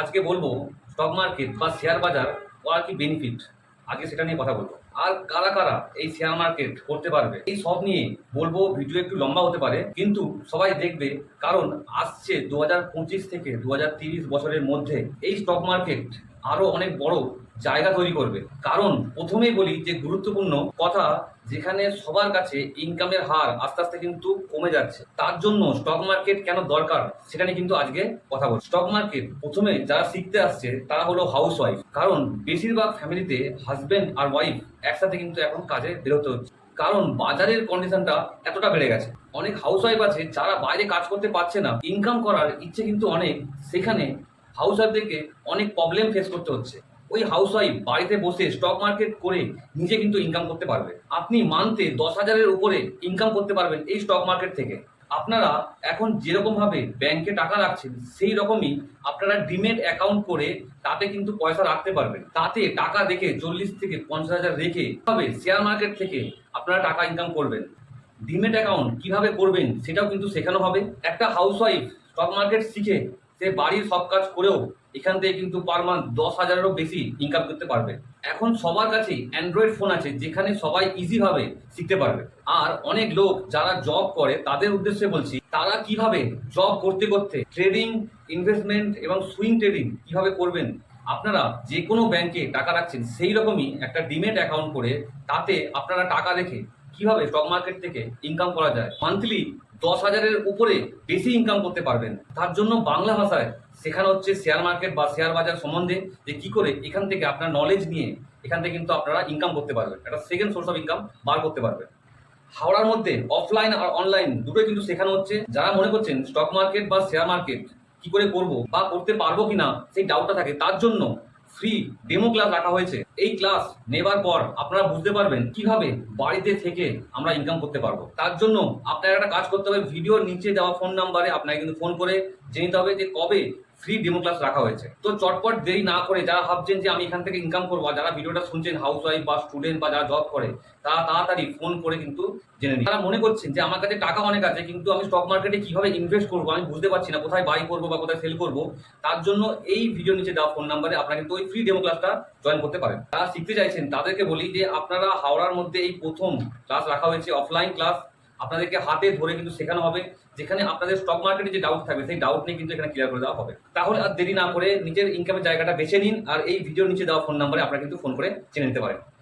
আজকে বলব stock market বা শেয়ার বাজার করার কি বেনিফিট আগে সেটা নিয়ে কথা বলব। আর কারা কারা এই শেয়ার মার্কেট করতে পারবে? এই সব নিয়ে বলব ভিডিও একটু লম্বা হতে পারে, কিন্তু সবাই দেখবে, কারণ আসছে দু থেকে দু বছরের মধ্যে এই স্টক মার্কেট আরও অনেক বড় জায়গা তৈরি করবে। কারণ প্রথমেই বলি যে গুরুত্বপূর্ণ কথা, যেখানে সবার কাছে ইনকামের হার আস্তে আস্তে কিন্তু কমে যাচ্ছে। তার জন্য স্টক মার্কেট কেন দরকার সেটা নিয়ে কিন্তু আজকে কথা বল স্টক মার্কেট প্রথমে যারা শিখতে আসছে, তারা হলো হাউস ওয়াইফ কারণ বেশিরভাগ ফ্যামিলিতে হাজবেন্ড আর ওয়াইফ একসাথে কিন্তু এখন কাজে বেরোতে হচ্ছে। কারণ বাজারের কন্ডিশনটা এতটা বেড়ে গেছে। অনেক হাউস ওয়াইফ আছে যারা বাইরে কাজ করতে পারছে না। ইনকাম করার ইচ্ছে কিন্তু অনেক। সেখানে হাউস ওয়াইফদেরকে অনেক প্রবলেম ফেস করতে হচ্ছে। ওই হাউস ওয়াইফ বাড়িতে বসে স্টক মার্কেট করে নিজে কিন্তু ইনকাম করতে পারবে। আপনি মান্থে দশ হাজারের উপরে ইনকাম করতে পারবেন এই স্টক মার্কেট থেকে। আপনারা এখন যেরকম ভাবে ব্যাংকে টাকা রাখছেন, সেই রকমই আপনারা ডিমেট অ্যাকাউন্ট করে তাতে কিন্তু পয়সা রাখতে পারবেন। তাতে টাকা রেখে চল্লিশ থেকে পঞ্চাশ হাজার রেখে তবে শেয়ার মার্কেট থেকে আপনারা টাকা ইনকাম করবেন? ডিমেট অ্যাকাউন্ট কীভাবে করবেন, সেটাও কিন্তু শেখানো হবে। একটা হাউস ওয়াইফ স্টক মার্কেট শিখে সে বাড়ির সব কাজ করেও এখান থেকে কিন্তু পার মান্থ দশ হাজারেরও বেশি ইনকাম করতে পারবে। এখন সবার কাছেই অ্যান্ড্রয়েড ফোন আছে, যেখানে সবাই ইজিভাবে শিখতে পারবে। আর অনেক লোক যারা জব করে, তাদের উদ্দেশ্যে বলছি, তারা কীভাবে জব করতে করতে ট্রেডিং ইনভেস্টমেন্ট এবং সুইং ট্রেডিং কীভাবে করবেন? আপনারা যে কোনো ব্যাংকে টাকা রাখছেন সেই রকমই একটা ডিমেট অ্যাকাউন্ট করে তাতে আপনারা টাকা রেখে কীভাবে স্টক মার্কেট থেকে ইনকাম করা যায়? মান্থলি দশ হাজারের উপরে বেশি ইনকাম করতে পারবেন। তার জন্য বাংলা ভাষায় শেখানো হচ্ছে শেয়ার মার্কেট বা শেয়ার বাজার সম্বন্ধে যে কি করে এখান থেকে আপনার নলেজ নিয়ে এখান থেকে কিন্তু আপনারা ইনকাম করতে পারবেন। একটা সেকেন্ড সোর্স অফ ইনকাম বার করতে পারবেন। হাওড়ার মধ্যে অফলাইন আর অনলাইন দুটোই কিন্তু শেখানো হচ্ছে। যারা মনে করছেন স্টক মার্কেট বা শেয়ার মার্কেট কি করে করব বা করতে পারব কিনা, সেই ডাউটটা থাকে। তার জন্য ফ্রি ডেমো ক্লাস রাখা হয়েছে। এই ক্লাস নেবার পর আপনারা বুঝতে পারবেন কীভাবে বাড়িতে থেকে আমরা ইনকাম করতে পারব। তার জন্য আপনার একটা কাজ করতে হবে ভিডিওর নিচে দেওয়া ফোন নাম্বারে আপনাকে কিন্তু ফোন করে জেনে নিতে হবে যে কবে ফ্রি ডেমো ক্লাস রাখা হয়েছে। তো চটপট দেরি না করে যারা ভাবছেন যে আমি এখান থেকে ইনকাম করব যারা ভিডিওটা শুনছেন হাউস ওয়াইফ বা স্টুডেন্ট বা যারা জব করে, তারা তাড়াতাড়ি ফোন করে কিন্তু জেনে নিন। তারা মনে করছেন যে আমার কাছে টাকা অনেক আছে, কিন্তু আমি স্টক মার্কেটে কীভাবে ইনভেস্ট করব আমি বুঝতে পারছি না, কোথায় বাই করব বা কোথায় সেল করব। তার জন্য এই ভিডিও নিচে দেওয়া ফোন নাম্বারে আপনারা কিন্তু ওই ফ্রি ডেমো ক্লাসটা জয়েন করতে পারেন। যারা শিখতে চাইছেন, তাদেরকে বলি যে আপনারা হাওড়ার মধ্যে এই প্রথম ক্লাস রাখা হয়েছে অফলাইন ক্লাস আপনাদেরকে হাতে ধরে কিন্তু শেখানো হবে, যেখানে আপনাদের স্টক মার্কেটে যে ডাউট থাকবে, সেই ডাউট নিয়ে কিন্তু এখানে ক্লিয়ার করে দেওয়া হবে। তাহলে আর দেরি না করে নিজের ইনকামের জায়গাটা বেছে নিন, আর এই ভিডিওর নিচে দেওয়া ফোন নাম্বারে আপনারা কিন্তু ফোন করে জেনে নিতে পারেন।